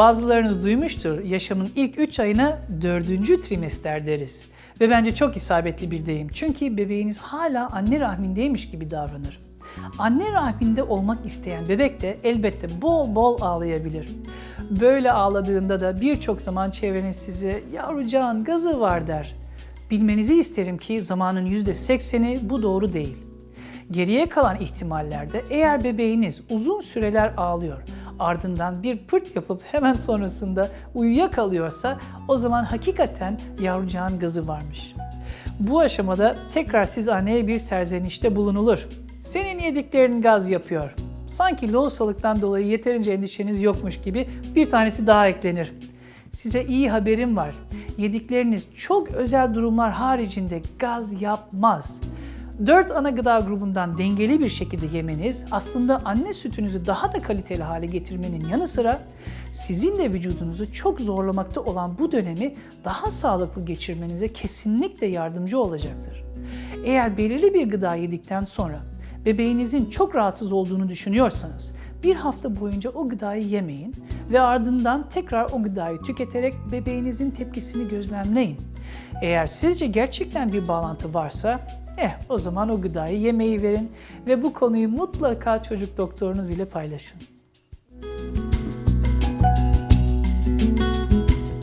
Bazılarınız duymuştur, yaşamın ilk 3 ayına 4. trimester deriz. Ve bence çok isabetli bir deyim. Çünkü bebeğiniz hala anne rahmindeymiş gibi davranır. Anne rahminde olmak isteyen bebek de elbette bol bol ağlayabilir. Böyle ağladığında da birçok zaman çevreniz size yavrucağın gazı var der. Bilmenizi isterim ki zamanın %80'i bu doğru değil. Geriye kalan ihtimallerde eğer bebeğiniz uzun süreler ağlıyor, ardından bir pırt yapıp hemen sonrasında uyuyakalıyorsa o zaman hakikaten yavrucağın gazı varmış. Bu aşamada tekrar siz anneye bir serzenişte bulunulur. Senin yediklerin gaz yapıyor. Sanki lohusalıktan dolayı yeterince endişeniz yokmuş gibi bir tanesi daha eklenir. Size iyi haberim var. Yedikleriniz çok özel durumlar haricinde gaz yapmaz. 4 ana gıda grubundan dengeli bir şekilde yemeniz aslında anne sütünüzü daha da kaliteli hale getirmenin yanı sıra sizin de vücudunuzu çok zorlamakta olan bu dönemi daha sağlıklı geçirmenize kesinlikle yardımcı olacaktır. Eğer belirli bir gıda yedikten sonra bebeğinizin çok rahatsız olduğunu düşünüyorsanız bir hafta boyunca o gıdayı yemeyin ve ardından tekrar o gıdayı tüketerek bebeğinizin tepkisini gözlemleyin. Eğer sizce gerçekten bir bağlantı varsa eh o zaman o gıdayı yemeyi verin ve bu konuyu mutlaka çocuk doktorunuz ile paylaşın.